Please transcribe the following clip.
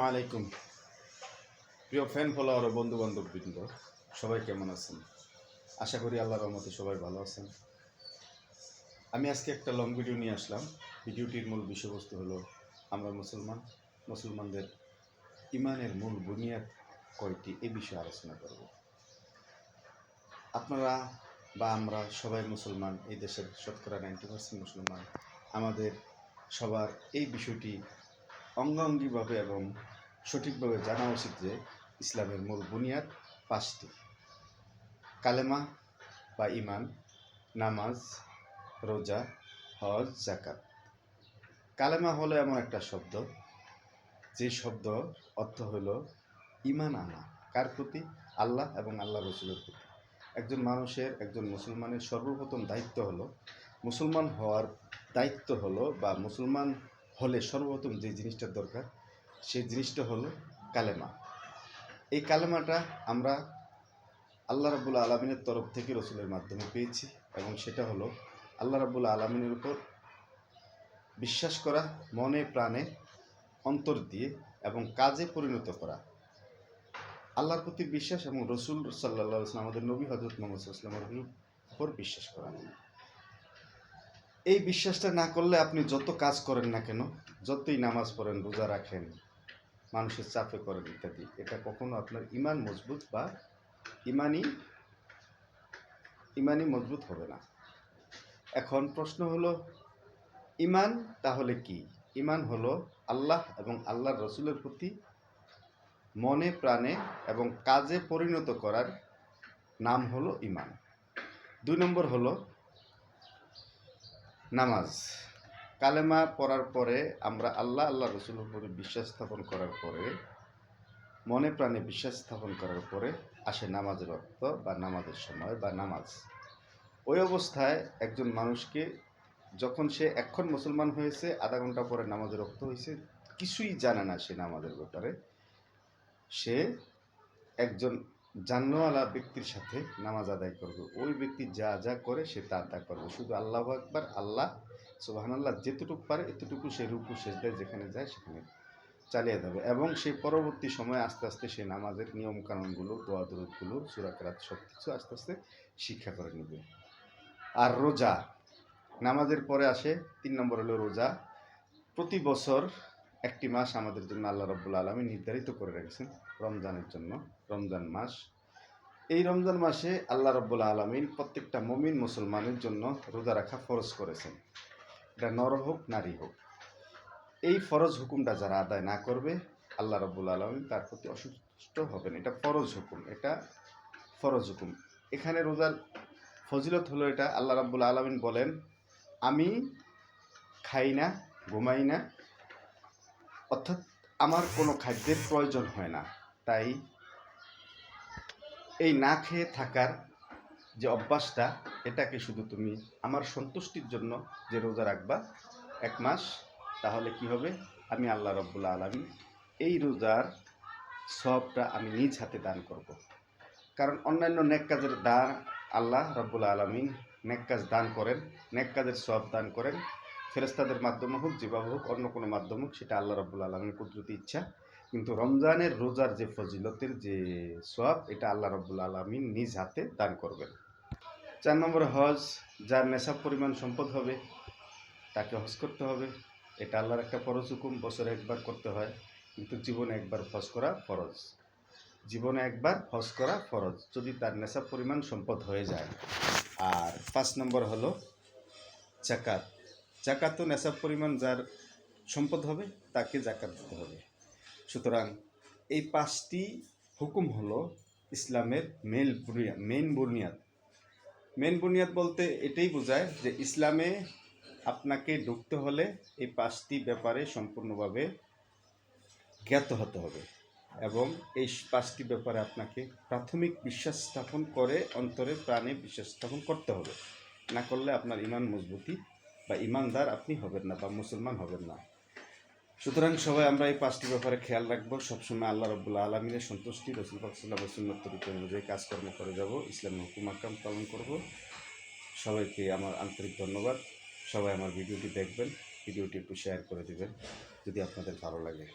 আসসালামু আলাইকুম। প্রিয় ফ্যান ফলোয়ার ও বন্ধু বৃন্দ, সবাই কেমন আছেন? আশা করি আল্লাহর রহমতে সবাই ভালো আছেন। আমি আজকে একটা লং ভিডিও নিয়ে আসলাম। ভিডিওটির মূল বিষয়বস্তু হলো, আমরা মুসলমান। মুসলমানদের ইমানের মূল বুনিয়াদ কয়টি এ বিষয়ে আলোচনা করব। আপনারা বা আমরা সবাই মুসলমান, এই দেশের শতকরা নাইনটি পার্সেন্ট মুসলমান। আমাদের সবার এই বিষয়টি অঙ্গাঙ্গিভাবে এবং সঠিকভাবে জানা উচিত যে ইসলামের মূল বুনিয়াদ পাঁচটি। কালেমা বা ইমান নামাজ, রোজা, হজ জাকাত কালেমা হলো এমন একটা শব্দ, যে শব্দ অর্থ হল ইমান আনা। কার প্রতি? আল্লাহ এবং আল্লাহ রসুলের প্রতি। একজন মানুষের, একজন মুসলমানের সর্বপ্রথম দায়িত্ব হলো, মুসলমান হওয়ার দায়িত্ব হলো বা মুসলমান হলে সর্বপ্রথম যে জিনিসটার দরকার, সেই জিনিসটা হলো কালেমা। এই কালেমাটা আমরা আল্লাহ রাবুল আলমিনের তরফ থেকে রসুলের মাধ্যমে পেয়েছি এবং সেটা হলো আল্লাহ রাবুল আলমিনের উপর বিশ্বাস করা, মনে, প্রাণে অন্তর দিয়ে এবং কাজে পরিণত করা। আল্লাহর প্রতি বিশ্বাস এবং রসুল সাল্লাহ আমাদের নবী হজরত মোহাম্মদ সাল্লামের উপর বিশ্বাস করা। এই বিশ্বাসটা না করলে আপনি যত কাজ করেন না কেন, যতই নামাজ পড়েন, রোজা রাখেন, মানুষের চাপে করেন ইত্যাদি, এটা কখনো আপনার ইমান মজবুত বা ইমানই ইমানই মজবুত হবে না। এখন প্রশ্ন হলো, ইমান তাহলে কি? ইমান হলো আল্লাহ এবং আল্লাহর রসুলের প্রতি মনে, প্রাণে এবং কাজে পরিণত করার নাম হলো ইমান। দুই নম্বর হলো নামাজ। কালেমা পড়ার পরে আমরা আল্লাহ আল্লাহ রসুলের উপরে বিশ্বাস স্থাপন করার পরে, মনে প্রাণে বিশ্বাস স্থাপন করার পরে আসে নামাজের অর্থ বা নামাজের সময় বা নামাজ। ওই অবস্থায় একজন মানুষকে যখন সে এখন মুসলমান হয়েছে, আধা ঘণ্টা পরে নামাজের অর্থ হয়েছে, কিছুই জানে না সে নামাজের ব্যাপারে। সে একজন জান্নওয়ালা ব্যক্তির সাথে নামাজ আদায় করবে। ওই ব্যক্তি যা যা করে সে তা তা করবে। শুধু আল্লাহ একবার আল্লাহ সুবাহান আল্লাহ যেতটুকু পারে এতটুকু সে রুকু শেষ দেয় যেখানে যায় সেখানে চালিয়ে দেবে এবং সেই পরবর্তী সময়ে আস্তে আস্তে সে নামাজের নিয়মকানুনগুলো, দোয়া দরুদগুলো সুরাকরাত সব কিছু আস্তে আস্তে শিক্ষা করে নেবে। আর রোজা, নামাজের পরে আসে, তিন নম্বর হলো রোজা। প্রতি বছর একটি মাস আমাদের জন্য আল্লাহ রব্বুল আলমী নির্ধারিত করে রেখেছেন। রমজানের জন্য, রমজান মাস। এই রমজান মাসে আল্লাহ রব্বুল আলমিন প্রত্যেকটা মমিন মুসলমানের জন্য রোজা রাখা ফরজ করেছেন। এটা নর হোক, নারী হোক। এই ফরজ হুকুমটা যারা আদায় না করবে, আল্লাহ রব্বুল আলমিন তার প্রতি অসুস্থ হবেন। এটা ফরজ হুকুম, এটা ফরজ হুকুম। এখানে রোজার ফজিলত হলো এটা, আল্লাহ রাব্বুল আলমিন বলেন, আমি খাই না, ঘুমাই না, অর্থাৎ আমার কোনো খাদ্যের প্রয়োজন হয় না। তাই এই না খেয়ে থাকার যে অভ্যাসটা, এটাকে শুধু তুমি আমার সন্তুষ্টির জন্য যে রোজা রাখবা এক মাস, তাহলে কি হবে? আমি আল্লাহ রব্বুল্লা আলমী এই রোজার সবটা আমি নিজ হাতে দান করব। কারণ অন্যান্য নেক কাজের দান আল্লাহ রব্বুল আলমিন নেক কাজ দান করেন, নেক কাজের সব দান করেন। ফেরেস্তাদের মাধ্যমে হোক, যেভাবে হোক, অন্য কোনো মাধ্যমে হোক, সেটা আল্লাহ রব্বুল আলমীর কুদরতি ইচ্ছা। কিন্তু রমজানের রোজার যে ফজিলতের যে সব এটা আল্লাহ রব্বুল আলমিন নিজ হাতে দান করবেন। চার নম্বর হজ, যার নেশাব পরিমাণ সম্পদ হবে, তাকে হজ করতে হবে। এটা আল্লাহর একটা ফরজ হুকুম, বছরে একবার করতে হয়, কিন্তু জীবনে একবার হজ করা ফরজ। জীবনে একবার হজ করা ফরজ, যদি তার নেশাব পরিমাণ সম্পদ হয়ে যায়। আর পাঁচ নম্বর হলো জাকাত। জাকাত তো নেশাব পরিমাণ যার সম্পদ হবে, তাকে জাকাত দিতে হবে। সুতরাং এই পাঁচটি হুকুম হলো ইসলামের মেল মেন বুনিয়াদ। মেন বুনিয়াদ বলতে এটাই বোঝায় যে ইসলামে আপনাকে ঢুকতে হলে এই পাঁচটি ব্যাপারে সম্পূর্ণভাবে জ্ঞাত হতে হবে এবং এই পাঁচটি ব্যাপারে আপনাকে প্রাথমিক বিশ্বাস স্থাপন করে অন্তরে প্রাণে বিশ্বাস স্থাপন করতে হবে। না করলে আপনার ইমান মজবুতি বা ইমানদার আপনি হবেন না বা মুসলমান হবেন না। সুতরাং সবাই আমরা এই পাঁচটি ব্যাপারে খেয়াল রাখব। সবসময় আল্লাহ রবুল্লা আলমিনের সন্তুষ্টি, রসুল পাকসাল্লাহ সুন্নত তরিকা অনুযায়ী কাজকর্ম করে যাব ইসলামের হুকুম আকাম পালন করব। সবাইকে আমার আন্তরিক ধন্যবাদ। সবাই আমার ভিডিওটি দেখবেন, ভিডিওটি একটু শেয়ার করে দেবেন, যদি আপনাদের ভালো লাগে।